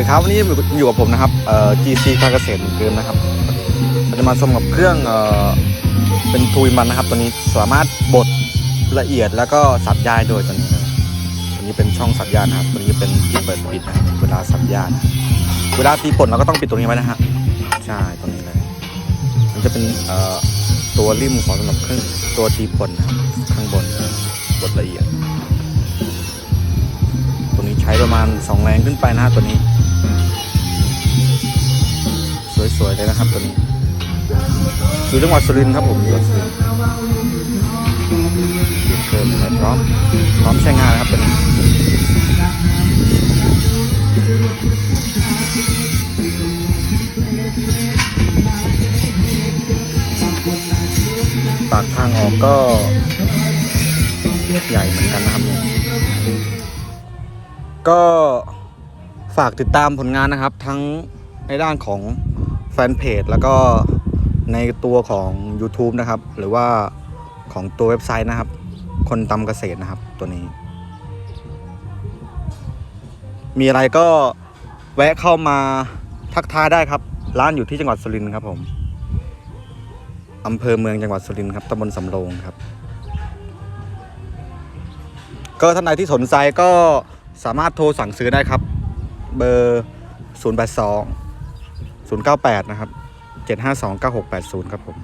ดีครับวันนี้อยู่กับผมนะครับเอ่อ GC การเกษตรเหมือนเดิมนะครับเราจะมาชมกับเครื่องเอ่อเป็นทูยมันนะครับ ตัวนี้สามารถบดละเอียดแล้วก็สับยายโดยตัวนี้ตัวนี้เป็นช่องสับยานะครับตัวนี้เป็นที่เปิดปิดนะเวลาสับยานะเวลาตีป่นเราก็ต้องปิดตรงนี้ไว้นะฮะใช่ตรงนี้เลยมันจะเป็นเอ่อตัวริมของสำหรับเครื่องตัวตีป่นนะครับข้างบนบดละเอียดตัวนี้ใช้ประมาณ 2 แรงขึ้นไปนะตัวนี้ สวยๆเลยนะครับตัวนี้อยู่จังหวัดสุรินทร์ครับผมจังหวัดสุรินทร์เกินเลยพร้อมพร้อมใช้งานนะครับตัวนี้ปากทางออกก็ใหญ่เหมือนกันนะครับ ก็ฝากติดตามผลงานนะครับ ทั้งในด้านของ แฟนเพจแล้วก็ในตัวของ YouTube นะครับ หรือว่าของตัวเว็บไซต์นะครับ คนตำเกษตรนะครับ ตัวนี้ มีอะไรก็แวะเข้ามาทักทายได้ครับ ร้านอยู่ที่จังหวัดสุรินทร์ครับผมอำเภอเมืองจังหวัดสุรินทร์ครับตำบลสำโรงครับ ก็ท่านใดที่สนใจก็สามารถโทรสั่งซื้อได้ครับ เบอร์ 0 0 9 8 นะครับ 752 9680 ครับผม